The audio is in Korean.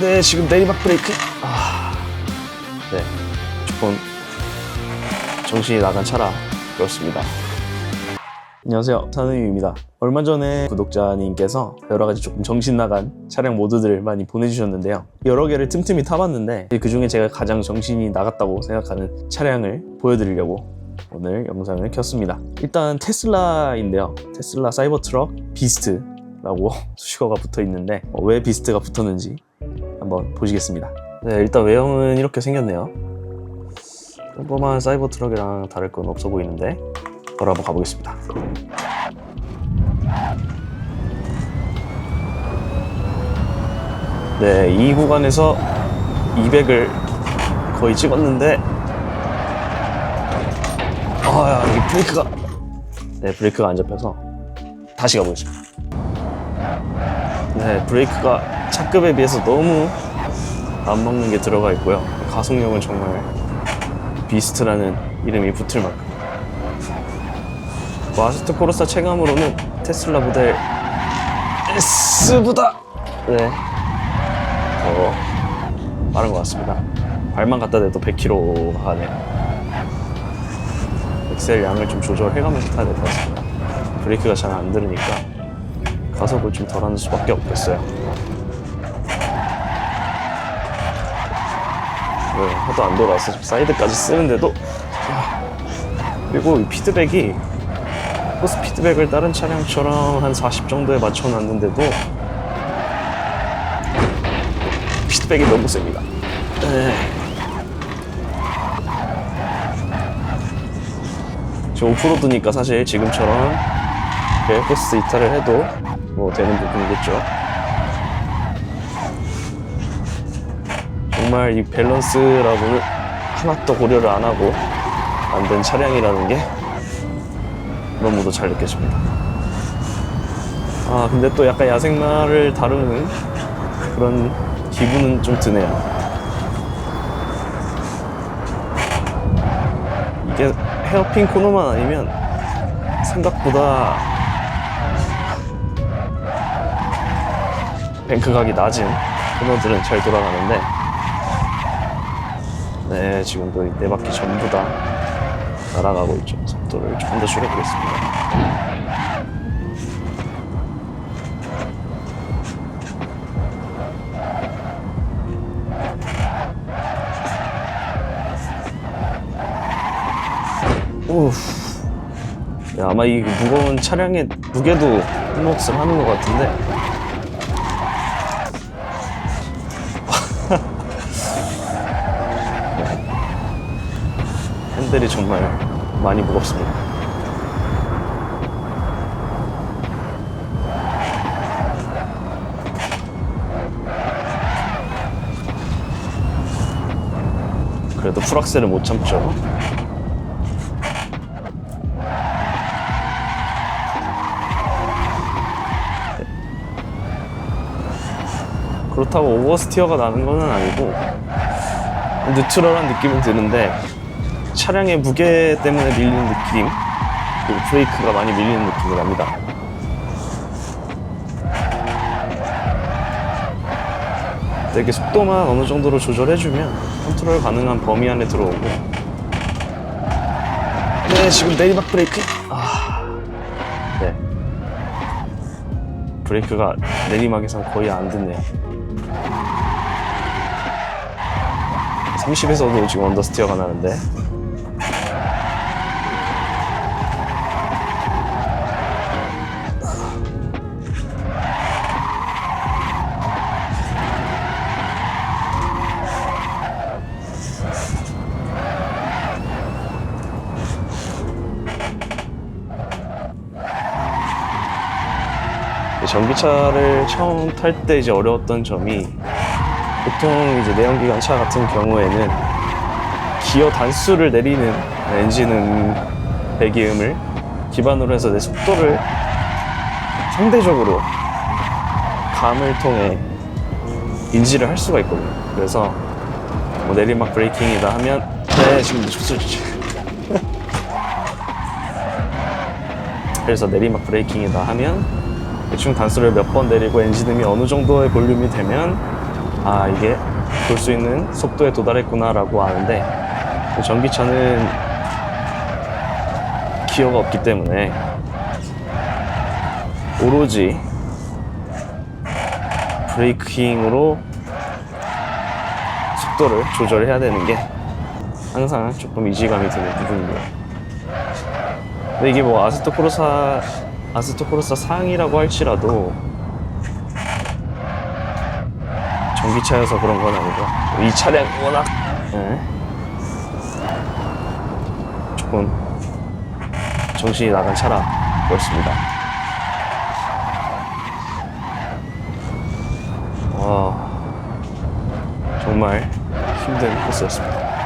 네, 지금 내리막 브레이크. 아, 네, 조금 정신이 나간 차라 그렇습니다. 안녕하세요, 타누유입니다. 얼마 전에 구독자님께서 여러 가지 조금 정신 나간 차량 모드들을 많이 보내주셨는데요. 여러 개를 틈틈이 타봤는데 그 중에 제가 가장 정신이 나갔다고 생각하는 차량을 보여드리려고 오늘 영상을 켰습니다. 일단 테슬라인데요. 테슬라 사이버 트럭 비스트라고 수식어가 붙어 있는데 어, 왜 비스트가 붙었는지 한번 보시겠습니다. 네, 일단 외형은 이렇게 생겼네요. 평범한 사이버 트럭이랑 다를 건 없어 보이는데 바로 한번 가보겠습니다. 네, 이 구간에서 200을 거의 찍었는데 아, 여기 브레이크가 네, 브레이크가 안 잡혀서 다시 가보겠습니다. 네, 브레이크가 차급에 비해서 너무 안 먹는 게 들어가 있고요. 가속력은 정말 비스트라는 이름이 붙을 만큼. 마스터 코르사 체감으로는 테슬라 모델 S보다 네, 더 빠른 것 같습니다. 발만 갖다 대도 100km가 가네요. 엑셀 양을 좀 조절해가면서 타야 될 것 같습니다. 브레이크가 잘 안 들으니까 가속을 좀 덜 하는 수밖에 없겠어요. 네, 하도 안 돌아서 사이드까지 쓰는데도 그리고 이 피드백이 포스 피드백을 다른 차량처럼 한 40 정도에 맞춰놨는데도 피드백이 너무 셉니다. 네. 지금 오프로드니까 사실 지금처럼 이렇게 포스 이탈을 해도 뭐 되는 부분이겠죠. 정말 이 밸런스라고는 하나도 고려를 안 하고 만든 차량이라는 게 너무도 잘 느껴집니다. 아 근데 또 약간 야생마를 다루는 그런 기분은 좀 드네요. 이게 헤어핀 코너만 아니면 생각보다 뱅크 각이 낮은 코너들은 잘 돌아가는데 네 지금도 이네 바퀴 전부 다 날아가고 있죠. 속도를 조금 더 줄여보겠습니다. 오 야, 아마 이 무거운 차량의 무게도 흠몫을 하는 것 같은데 핸들이 정말 많이 무겁습니다. 그래도 풀악셀을 못 참죠. 그렇다고 오버스티어가 나는 건 아니고 뉴트럴한 느낌은 드는데 차량의 무게 때문에 밀리는 느낌 그리고 브레이크가 많이 밀리는 느낌이 납니다. 되게 속도만 어느 정도로 조절해주면 컨트롤 가능한 범위 안에 들어오고. 네 지금 내리막 브레이크. 아, 네. 브레이크가 내리막에선 거의 안 듣네요. 30에서도 지금 언더스티어가 나는데 전기차를 처음 탈 때 이제 어려웠던 점이 보통 이제 내연기관 차 같은 경우에는 기어 단수를 내리는 엔진음 배기음을 기반으로 해서 내 속도를 상대적으로 감을 통해 인지를 할 수가 있거든요. 그래서 뭐 내리막 브레이킹이다 하면 네 지금 미쳤어 그래서 내리막 브레이킹이다 하면 대충 단수를 몇 번 내리고 엔진음이 어느 정도의 볼륨이 되면 아 이게 돌 수 있는 속도에 도달했구나라고 아는데 전기차는 기어가 없기 때문에 오로지 브레이킹으로 속도를 조절해야 되는 게 항상 조금 이질감이 드는 부분이고요. 근데 이게 뭐 아스토 코르사 아스토 코르사 상이라고 할지라도 전기차여서 그런 건 아니고 이 차량 워낙 예, 조금 정신이 나간 차라였습니다. 와 정말 힘든 코스였습니다.